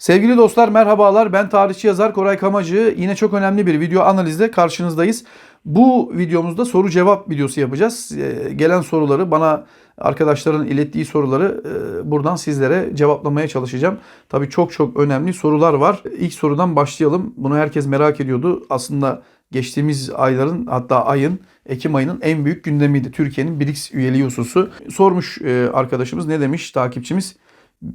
Sevgili dostlar merhabalar. Ben tarihçi yazar Koray Kamacı. Yine çok önemli bir video analizde karşınızdayız. Bu videomuzda soru cevap videosu yapacağız. Ee, gelen soruları bana arkadaşların ilettiği soruları e, buradan sizlere cevaplamaya çalışacağım. Tabii çok çok önemli sorular var. İlk sorudan başlayalım. Bunu herkes merak ediyordu. Aslında geçtiğimiz ayların hatta ayın Ekim ayının en büyük gündemiydi. Türkiye'nin BRICS üyeliği hususu. Sormuş e, arkadaşımız ne demiş takipçimiz?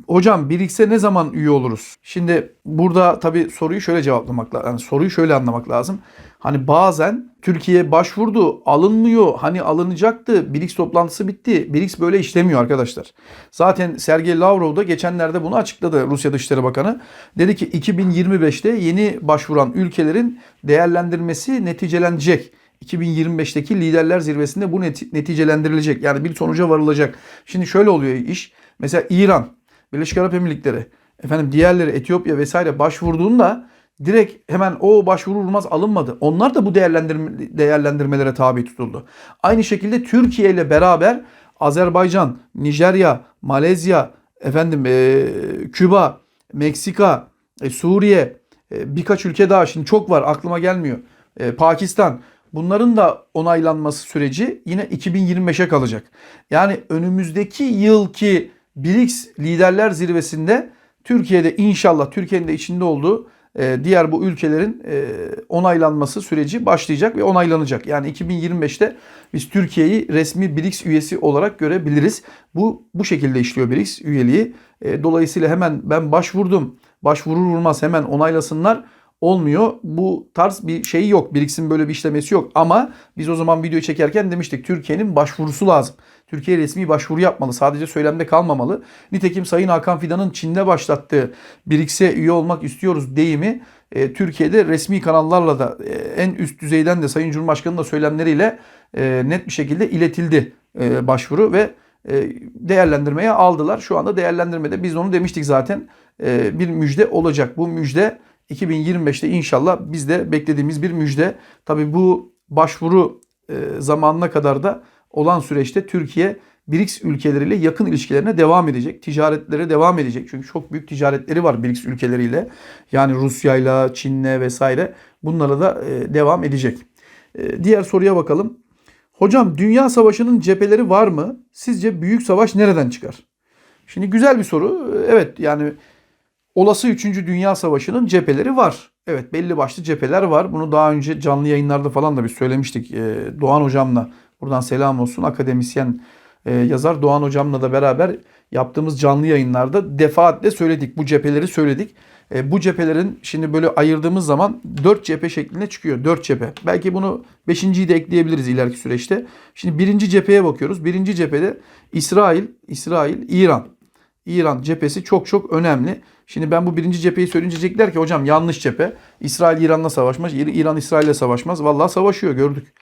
Hocam BRICS'e ne zaman üye oluruz? Şimdi burada tabii soruyu şöyle cevaplamak lazım. Yani soruyu şöyle anlamak lazım. Hani bazen Türkiye başvurdu, alınmıyor. Hani alınacaktı. BRICS toplantısı bitti. BRICS böyle işlemiyor arkadaşlar. Zaten Sergey Lavrov da geçenlerde bunu açıkladı Rusya Dışişleri Bakanı. Dedi ki 2025'te yeni başvuran ülkelerin değerlendirmesi neticelenecek. 2025'teki liderler zirvesinde bu neti- neticelendirilecek. Yani bir sonuca varılacak. Şimdi şöyle oluyor iş. Mesela İran, Birleşik Arap Emirlikleri, efendim diğerleri Etiyopya vesaire başvurduğunda direkt hemen o başvurulmaz alınmadı. Onlar da bu değerlendirme, değerlendirmelere tabi tutuldu. Aynı şekilde Türkiye ile beraber Azerbaycan, Nijerya, Malezya, efendim eee, Küba, Meksika, e, Suriye, e, birkaç ülke daha şimdi çok var aklıma gelmiyor. E, Pakistan bunların da onaylanması süreci yine 2025'e kalacak. Yani önümüzdeki yılki BRICS liderler zirvesinde Türkiye'de inşallah Türkiye'nin de içinde olduğu e, diğer bu ülkelerin e, onaylanması süreci başlayacak ve onaylanacak. Yani 2025'te biz Türkiye'yi resmi BRICS üyesi olarak görebiliriz. Bu bu şekilde işliyor BRICS üyeliği. E, Dolayısıyla hemen ben başvurdum. Başvurur vurmaz hemen onaylasınlar olmuyor. Bu tarz bir şey yok. BRICS'in böyle bir işlemesi yok. Ama biz o zaman videoyu çekerken demiştik Türkiye'nin başvurusu lazım. Türkiye resmi başvuru yapmalı. Sadece söylemde kalmamalı. Nitekim Sayın Hakan Fidan'ın Çin'de başlattığı BRICS'e üye olmak istiyoruz deyimi e, Türkiye'de resmi kanallarla da e, en üst düzeyden de Sayın Cumhurbaşkanı'nın da söylemleriyle e, net bir şekilde iletildi e, başvuru ve e, değerlendirmeye aldılar. Şu anda değerlendirmede biz onu demiştik zaten e, bir müjde olacak. Bu müjde 2025'te inşallah biz de beklediğimiz bir müjde. Tabii bu başvuru e, zamanına kadar da olan süreçte Türkiye BRICS ülkeleriyle yakın ilişkilerine devam edecek. Ticaretlere devam edecek. Çünkü çok büyük ticaretleri var BRICS ülkeleriyle. Yani Rusya'yla, Çin'le vesaire. Bunlara da e, devam edecek. E, Diğer soruya bakalım. Hocam dünya savaşının cepheleri var mı? Sizce büyük savaş nereden çıkar? Şimdi güzel bir soru. Evet yani olası 3. Dünya Savaşı'nın cepheleri var. Evet belli başlı cepheler var. Bunu daha önce canlı yayınlarda falan da biz söylemiştik. Doğan Hocam'la buradan selam olsun akademisyen e, yazar Doğan Hocam'la da beraber yaptığımız canlı yayınlarda defaatle söyledik. Bu cepheleri söyledik. E, bu cephelerin şimdi böyle ayırdığımız zaman 4 cephe şeklinde çıkıyor. 4 cephe. Belki bunu 5.yi de ekleyebiliriz ileriki süreçte. Şimdi birinci cepheye bakıyoruz. Birinci cephede İsrail, İsrail, İran. İran cephesi çok çok önemli. Şimdi ben bu birinci cepheyi söyleyince diyecekler ki hocam yanlış cephe. İsrail İran'la savaşmaz. İr- İran İsrail'le savaşmaz. Vallahi savaşıyor gördük.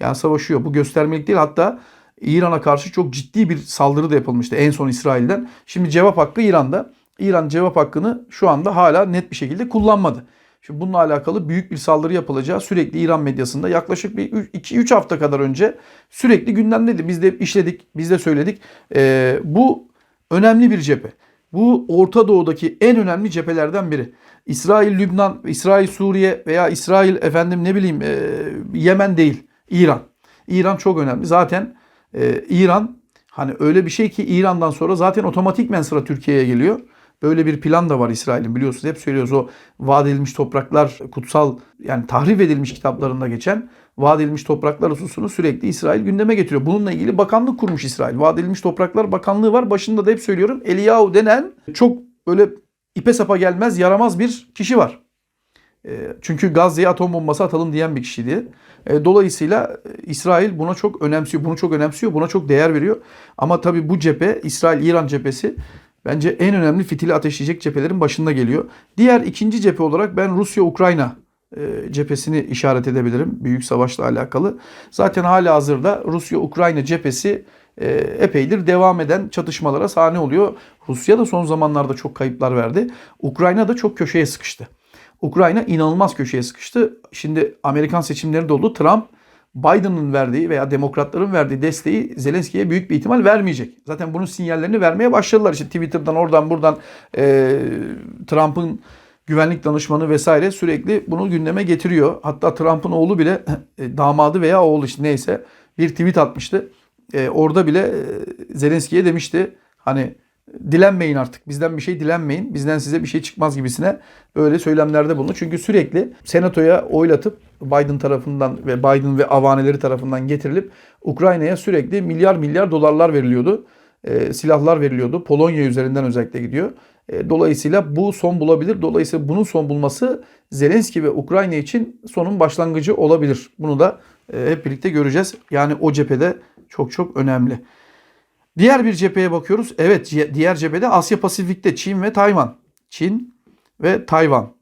Yani savaşıyor. Bu göstermelik değil. Hatta İran'a karşı çok ciddi bir saldırı da yapılmıştı en son İsrail'den. Şimdi cevap hakkı İran'da. İran cevap hakkını şu anda hala net bir şekilde kullanmadı. Şimdi bununla alakalı büyük bir saldırı yapılacağı sürekli İran medyasında yaklaşık bir 2-3 hafta kadar önce sürekli gündemdeydi. Biz de işledik, biz de söyledik. Ee, bu önemli bir cephe. Bu Orta Doğu'daki en önemli cephelerden biri. İsrail, Lübnan, İsrail, Suriye veya İsrail efendim ne bileyim e, Yemen değil. İran. İran çok önemli. Zaten e, İran hani öyle bir şey ki İran'dan sonra zaten otomatikmen sıra Türkiye'ye geliyor. Böyle bir plan da var İsrail'in biliyorsunuz. Hep söylüyoruz o vaat edilmiş topraklar kutsal yani tahrif edilmiş kitaplarında geçen vaat edilmiş topraklar hususunu sürekli İsrail gündeme getiriyor. Bununla ilgili bakanlık kurmuş İsrail. Vaat edilmiş topraklar bakanlığı var. Başında da hep söylüyorum Eliyahu denen çok böyle ipe sapa gelmez yaramaz bir kişi var. Çünkü Gazze'ye atom bombası atalım diyen bir kişiydi. Dolayısıyla İsrail buna çok önemsiyor. Bunu çok önemsiyor. Buna çok değer veriyor. Ama tabii bu cephe İsrail-İran cephesi bence en önemli fitili ateşleyecek cephelerin başında geliyor. Diğer ikinci cephe olarak ben Rusya-Ukrayna cephesini işaret edebilirim. Büyük savaşla alakalı. Zaten hala hazırda Rusya-Ukrayna cephesi epeydir devam eden çatışmalara sahne oluyor. Rusya da son zamanlarda çok kayıplar verdi. Ukrayna da çok köşeye sıkıştı. Ukrayna inanılmaz köşeye sıkıştı. Şimdi Amerikan seçimleri de. Trump Biden'ın verdiği veya demokratların verdiği desteği Zelenski'ye büyük bir ihtimal vermeyecek. Zaten bunun sinyallerini vermeye başladılar. İşte Twitter'dan oradan buradan e, Trump'ın güvenlik danışmanı vesaire sürekli bunu gündeme getiriyor. Hatta Trump'ın oğlu bile e, damadı veya oğlu işte neyse bir tweet atmıştı. E, orada bile e, Zelenski'ye demişti hani dilenmeyin artık bizden bir şey dilenmeyin bizden size bir şey çıkmaz gibisine böyle söylemlerde bulundu. Çünkü sürekli senatoya oylatıp Biden tarafından ve Biden ve avaneleri tarafından getirilip Ukrayna'ya sürekli milyar milyar dolarlar veriliyordu. E, silahlar veriliyordu. Polonya üzerinden özellikle gidiyor. E, dolayısıyla bu son bulabilir. Dolayısıyla bunun son bulması Zelenski ve Ukrayna için sonun başlangıcı olabilir. Bunu da e, hep birlikte göreceğiz. Yani o cephede çok çok önemli. Diğer bir cepheye bakıyoruz. Evet diğer cephede Asya Pasifik'te Çin ve Tayvan. Çin ve Tayvan.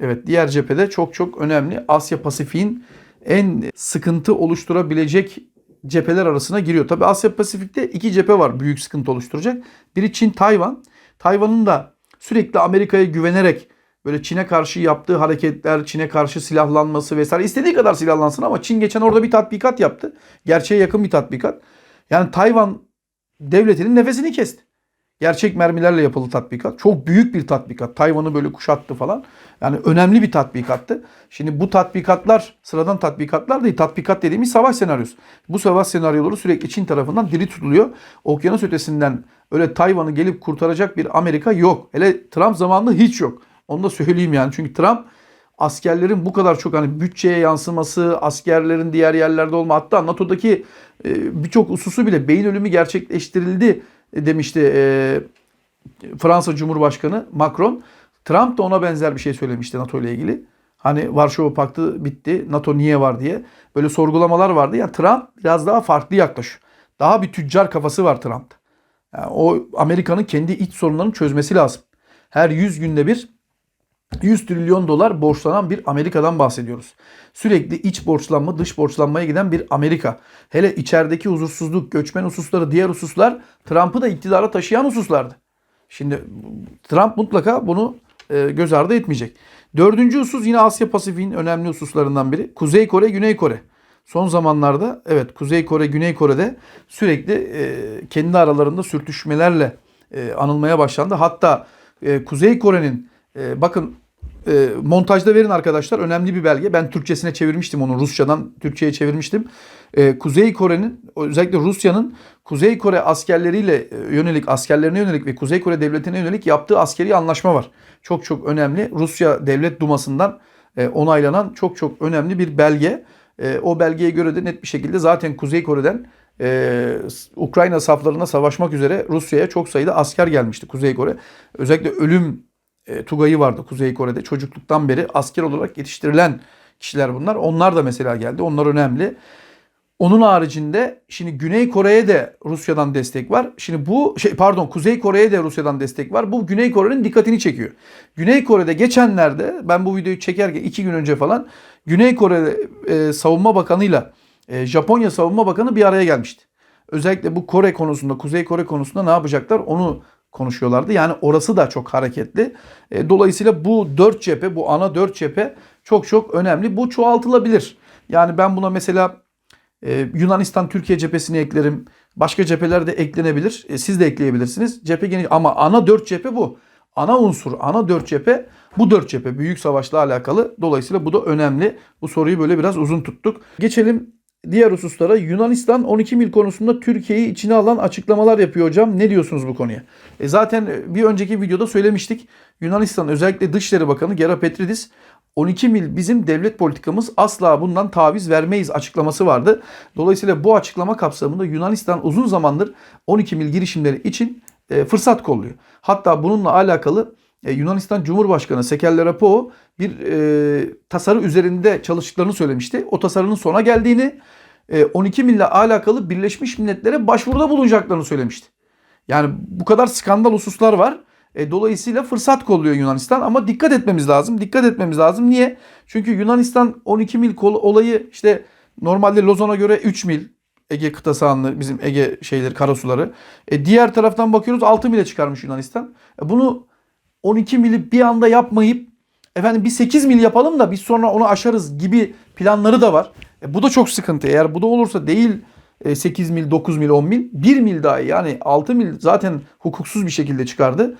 Evet diğer cephede çok çok önemli. Asya Pasifik'in en sıkıntı oluşturabilecek cepheler arasına giriyor. Tabi Asya Pasifik'te iki cephe var büyük sıkıntı oluşturacak. Biri Çin, Tayvan. Tayvan'ın da sürekli Amerika'ya güvenerek böyle Çin'e karşı yaptığı hareketler, Çin'e karşı silahlanması vesaire istediği kadar silahlansın ama Çin geçen orada bir tatbikat yaptı. Gerçeğe yakın bir tatbikat. Yani Tayvan devletinin nefesini kesti. Gerçek mermilerle yapılı tatbikat. Çok büyük bir tatbikat. Tayvan'ı böyle kuşattı falan. Yani önemli bir tatbikattı. Şimdi bu tatbikatlar sıradan tatbikatlar değil. Tatbikat dediğimiz savaş senaryosu. Bu savaş senaryoları sürekli Çin tarafından dili tutuluyor. Okyanus ötesinden öyle Tayvan'ı gelip kurtaracak bir Amerika yok. Hele Trump zamanında hiç yok. Onu da söyleyeyim yani. Çünkü Trump askerlerin bu kadar çok hani bütçeye yansıması, askerlerin diğer yerlerde olma hatta NATO'daki birçok hususu bile beyin ölümü gerçekleştirildi demişti e, Fransa Cumhurbaşkanı Macron. Trump da ona benzer bir şey söylemişti NATO ile ilgili. Hani Varşova Paktı bitti, NATO niye var diye. Böyle sorgulamalar vardı. Ya Trump biraz daha farklı yaklaşıyor. Daha bir tüccar kafası var Trump'ta. Yani o Amerika'nın kendi iç sorunlarını çözmesi lazım. Her 100 günde bir 100 trilyon dolar borçlanan bir Amerika'dan bahsediyoruz. Sürekli iç borçlanma, dış borçlanmaya giden bir Amerika. Hele içerideki huzursuzluk, göçmen hususları, diğer hususlar Trump'ı da iktidara taşıyan hususlardı. Şimdi Trump mutlaka bunu e, göz ardı etmeyecek. Dördüncü husus yine Asya Pasifik'in önemli hususlarından biri. Kuzey Kore, Güney Kore. Son zamanlarda evet Kuzey Kore, Güney Kore'de sürekli e, kendi aralarında sürtüşmelerle e, anılmaya başlandı. Hatta e, Kuzey Kore'nin e, bakın e, montajda verin arkadaşlar. Önemli bir belge. Ben Türkçesine çevirmiştim onu. Rusçadan Türkçe'ye çevirmiştim. E, Kuzey Kore'nin özellikle Rusya'nın Kuzey Kore askerleriyle e, yönelik askerlerine yönelik ve Kuzey Kore devletine yönelik yaptığı askeri anlaşma var. Çok çok önemli. Rusya Devlet Duması'ndan e, onaylanan çok çok önemli bir belge. E, o belgeye göre de net bir şekilde zaten Kuzey Kore'den ee, Ukrayna saflarına savaşmak üzere Rusya'ya çok sayıda asker gelmişti Kuzey Kore. Özellikle ölüm e, Tugay'ı vardı Kuzey Kore'de. Çocukluktan beri asker olarak yetiştirilen kişiler bunlar. Onlar da mesela geldi. Onlar önemli. Onun haricinde şimdi Güney Kore'ye de Rusya'dan destek var. Şimdi bu şey pardon Kuzey Kore'ye de Rusya'dan destek var. Bu Güney Kore'nin dikkatini çekiyor. Güney Kore'de geçenlerde ben bu videoyu çekerken iki gün önce falan Güney Kore e, Savunma Bakanı'yla e, Japonya Savunma Bakanı bir araya gelmişti. Özellikle bu Kore konusunda, Kuzey Kore konusunda ne yapacaklar onu konuşuyorlardı. Yani orası da çok hareketli. E, dolayısıyla bu dört cephe, bu ana dört cephe çok çok önemli. Bu çoğaltılabilir. Yani ben buna mesela e, Yunanistan Türkiye cephesini eklerim. Başka cepheler de eklenebilir. E, siz de ekleyebilirsiniz. Cephe geniş ama ana dört cephe bu. Ana unsur, ana dört cephe bu dört cephe büyük savaşla alakalı. Dolayısıyla bu da önemli. Bu soruyu böyle biraz uzun tuttuk. Geçelim diğer hususlara Yunanistan 12 mil konusunda Türkiye'yi içine alan açıklamalar yapıyor hocam. Ne diyorsunuz bu konuya? E zaten bir önceki videoda söylemiştik. Yunanistan özellikle Dışişleri Bakanı Gera Petridis 12 mil bizim devlet politikamız asla bundan taviz vermeyiz açıklaması vardı. Dolayısıyla bu açıklama kapsamında Yunanistan uzun zamandır 12 mil girişimleri için e, fırsat kolluyor. Hatta bununla alakalı e, Yunanistan Cumhurbaşkanı Sekerlerapoo bir e, tasarı üzerinde çalıştıklarını söylemişti. O tasarının sona geldiğini, e, 12 mille alakalı Birleşmiş Milletler'e başvuruda bulunacaklarını söylemişti. Yani bu kadar skandal hususlar var. E, dolayısıyla fırsat kolluyor Yunanistan ama dikkat etmemiz lazım. Dikkat etmemiz lazım. Niye? Çünkü Yunanistan 12 mil kol olayı işte normalde Lozan'a göre 3 mil Ege kıta sahanlığı bizim Ege şeyleri karasuları. E, diğer taraftan bakıyoruz 6 mile çıkarmış Yunanistan. E, bunu 12 mili bir anda yapmayıp efendim bir 8 mil yapalım da biz sonra onu aşarız gibi planları da var. E, bu da çok sıkıntı. Eğer bu da olursa değil e, 8 mil, 9 mil, 10 mil 1 mil dahi yani 6 mil zaten hukuksuz bir şekilde çıkardı.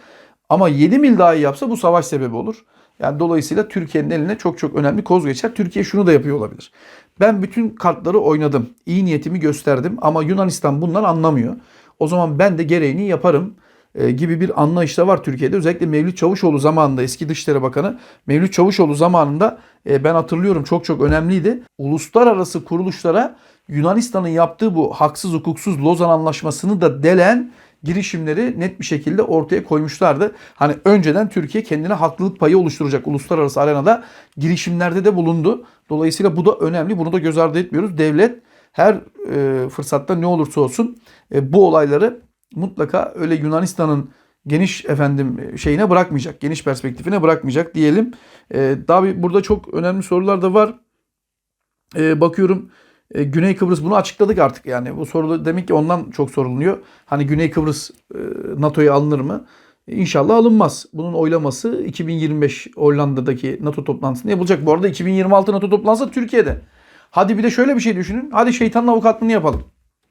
Ama 7 mil dahi yapsa bu savaş sebebi olur. Yani dolayısıyla Türkiye'nin eline çok çok önemli koz geçer. Türkiye şunu da yapıyor olabilir. Ben bütün kartları oynadım. İyi niyetimi gösterdim ama Yunanistan bundan anlamıyor. O zaman ben de gereğini yaparım e, gibi bir anlayış da var Türkiye'de. Özellikle Mevlüt Çavuşoğlu zamanında eski Dışişleri Bakanı Mevlüt Çavuşoğlu zamanında e, ben hatırlıyorum çok çok önemliydi. Uluslararası kuruluşlara Yunanistan'ın yaptığı bu haksız hukuksuz Lozan Anlaşması'nı da delen girişimleri net bir şekilde ortaya koymuşlardı. Hani önceden Türkiye kendine haklılık payı oluşturacak uluslararası arenada girişimlerde de bulundu. Dolayısıyla bu da önemli. Bunu da göz ardı etmiyoruz. Devlet her e, fırsatta ne olursa olsun e, bu olayları mutlaka öyle Yunanistan'ın geniş efendim şeyine bırakmayacak. Geniş perspektifine bırakmayacak diyelim. E, daha bir, burada çok önemli sorular da var. E, bakıyorum e, Güney Kıbrıs bunu açıkladık artık yani. Bu soruda demek ki ondan çok soruluyor. Hani Güney Kıbrıs e, NATO'ya alınır mı? E, İnşallah alınmaz. Bunun oylaması 2025 Hollanda'daki NATO toplantısında yapılacak. Bu arada 2026 NATO toplantısı Türkiye'de. Hadi bir de şöyle bir şey düşünün. Hadi şeytanın avukatlığını yapalım.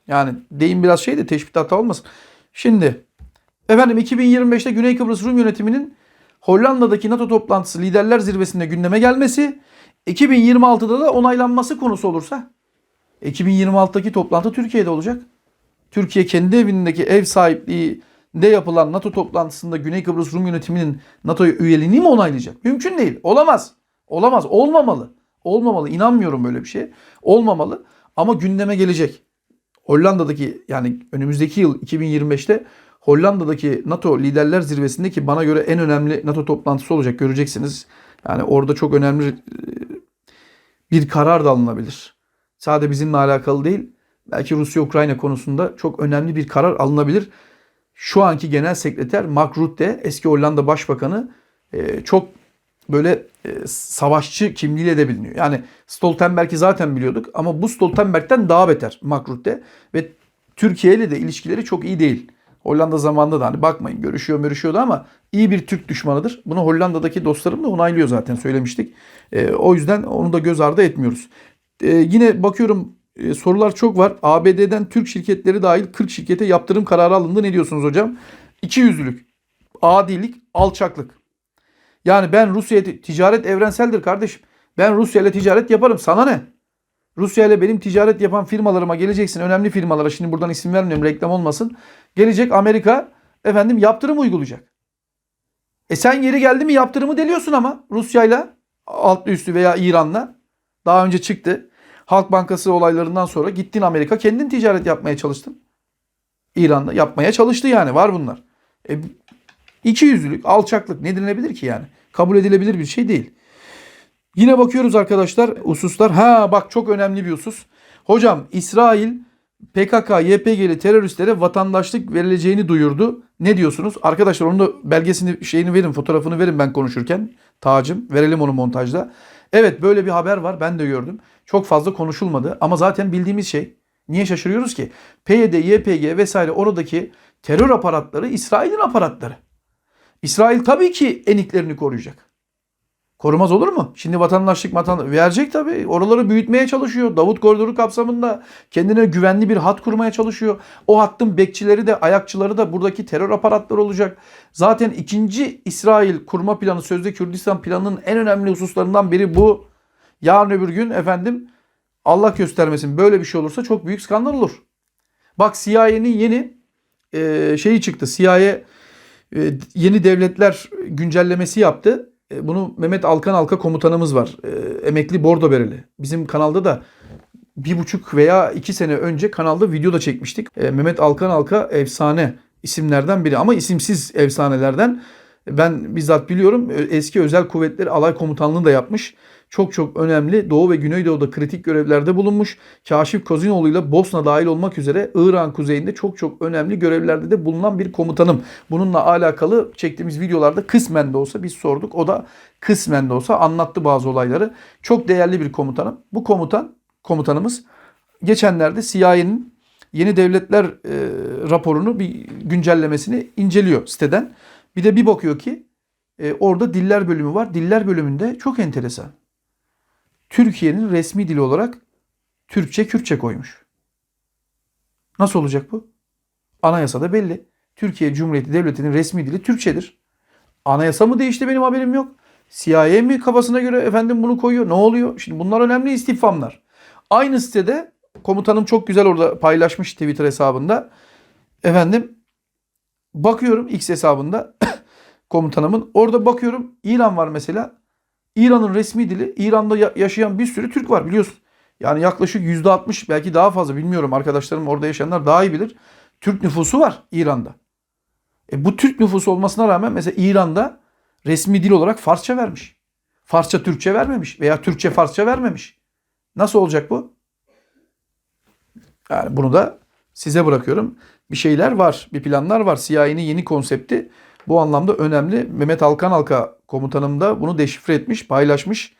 Yani deyim biraz şey de teşbih hata olmasın. Şimdi efendim 2025'te Güney Kıbrıs Rum yönetiminin Hollanda'daki NATO toplantısı liderler zirvesinde gündeme gelmesi 2026'da da onaylanması konusu olursa 2026'daki toplantı Türkiye'de olacak. Türkiye kendi evindeki ev sahipliğinde yapılan NATO toplantısında Güney Kıbrıs Rum yönetiminin NATO'ya üyeliğini mi onaylayacak? Mümkün değil. Olamaz. Olamaz. Olmamalı. Olmamalı. İnanmıyorum böyle bir şeye. Olmamalı. Ama gündeme gelecek. Hollanda'daki yani önümüzdeki yıl 2025'te Hollanda'daki NATO liderler zirvesindeki bana göre en önemli NATO toplantısı olacak göreceksiniz. Yani orada çok önemli e, bir karar da alınabilir. Sadece bizimle alakalı değil. Belki Rusya-Ukrayna konusunda çok önemli bir karar alınabilir. Şu anki genel sekreter Mark Rutte, eski Hollanda Başbakanı e, çok böyle e, savaşçı kimliğiyle de biliniyor. Yani Stoltenberg'i zaten biliyorduk ama bu Stoltenberg'den daha beter Mark Rutte ve Türkiye ile de ilişkileri çok iyi değil. Hollanda zamanında da hani bakmayın görüşüyor görüşüyordu ama iyi bir Türk düşmanıdır. Bunu Hollanda'daki dostlarım da onaylıyor zaten söylemiştik. E, o yüzden onu da göz ardı etmiyoruz. E, yine bakıyorum e, sorular çok var. ABD'den Türk şirketleri dahil 40 şirkete yaptırım kararı alındı. Ne diyorsunuz hocam? İki yüzlülük, adilik, alçaklık. Yani ben Rusya ticaret evrenseldir kardeşim. Ben Rusya ile ticaret yaparım. Sana ne? Rusya ile benim ticaret yapan firmalarıma geleceksin. Önemli firmalara şimdi buradan isim vermiyorum reklam olmasın. Gelecek Amerika efendim yaptırım uygulayacak. E sen yeri geldi mi yaptırımı deliyorsun ama Rusya'yla altlı üstü veya İran'la daha önce çıktı. Halk Bankası olaylarından sonra gittin Amerika kendin ticaret yapmaya çalıştın. İran'da yapmaya çalıştı yani var bunlar. E, iki yüzlülük, alçaklık ne denilebilir ki yani? Kabul edilebilir bir şey değil. Yine bakıyoruz arkadaşlar hususlar. Ha bak çok önemli bir husus. Hocam İsrail PKK, YPG'li teröristlere vatandaşlık verileceğini duyurdu. Ne diyorsunuz? Arkadaşlar onun da belgesini şeyini verin, fotoğrafını verin ben konuşurken. Tacım verelim onu montajda. Evet böyle bir haber var ben de gördüm. Çok fazla konuşulmadı ama zaten bildiğimiz şey. Niye şaşırıyoruz ki? PYD, YPG vesaire oradaki terör aparatları İsrail'in aparatları. İsrail tabii ki eniklerini koruyacak. Korumaz olur mu? Şimdi vatandaşlık vatan verecek tabii. Oraları büyütmeye çalışıyor. Davut koridoru kapsamında kendine güvenli bir hat kurmaya çalışıyor. O hattın bekçileri de ayakçıları da buradaki terör aparatları olacak. Zaten ikinci İsrail kurma planı sözde Kürdistan planının en önemli hususlarından biri bu. Yarın öbür gün efendim Allah göstermesin böyle bir şey olursa çok büyük skandal olur. Bak CIA'nin yeni e, şeyi çıktı. CIA yeni devletler güncellemesi yaptı. E, bunu Mehmet Alkan Alka komutanımız var. E, emekli bordo bereli. Bizim kanalda da bir buçuk veya iki sene önce kanalda video da çekmiştik. E, Mehmet Alkan Alka efsane isimlerden biri ama isimsiz efsanelerden. Ben bizzat biliyorum eski özel kuvvetleri alay komutanlığı da yapmış. Çok çok önemli Doğu ve Güneydoğu'da kritik görevlerde bulunmuş. Kaşif Kozinoğlu ile Bosna dahil olmak üzere İran kuzeyinde çok çok önemli görevlerde de bulunan bir komutanım. Bununla alakalı çektiğimiz videolarda kısmen de olsa biz sorduk. O da kısmen de olsa anlattı bazı olayları. Çok değerli bir komutanım. Bu komutan komutanımız geçenlerde CIA'nin yeni devletler e, raporunu bir güncellemesini inceliyor siteden. Bir de bir bakıyor ki e, orada diller bölümü var. Diller bölümünde çok enteresan. Türkiye'nin resmi dili olarak Türkçe Kürtçe koymuş. Nasıl olacak bu? Anayasada belli. Türkiye Cumhuriyeti Devleti'nin resmi dili Türkçedir. Anayasa mı değişti benim haberim yok. CIA mi kafasına göre efendim bunu koyuyor? Ne oluyor? Şimdi bunlar önemli istifamlar. Aynı sitede komutanım çok güzel orada paylaşmış Twitter hesabında. Efendim bakıyorum X hesabında komutanımın. Orada bakıyorum İran var mesela. İran'ın resmi dili İran'da ya- yaşayan bir sürü Türk var biliyorsun. Yani yaklaşık %60 belki daha fazla bilmiyorum arkadaşlarım orada yaşayanlar daha iyi bilir. Türk nüfusu var İran'da. E bu Türk nüfusu olmasına rağmen mesela İran'da resmi dil olarak Farsça vermiş. Farsça Türkçe vermemiş veya Türkçe Farsça vermemiş. Nasıl olacak bu? Yani bunu da size bırakıyorum. Bir şeyler var, bir planlar var. CIA'nin yeni konsepti bu anlamda önemli. Mehmet Alkan Alka komutanım da bunu deşifre etmiş, paylaşmış.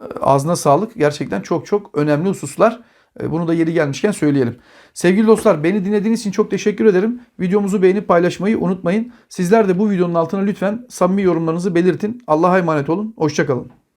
E, Ağzına sağlık. Gerçekten çok çok önemli hususlar. E, Bunu da yeri gelmişken söyleyelim. Sevgili dostlar beni dinlediğiniz için çok teşekkür ederim. Videomuzu beğenip paylaşmayı unutmayın. Sizler de bu videonun altına lütfen samimi yorumlarınızı belirtin. Allah'a emanet olun. Hoşçakalın.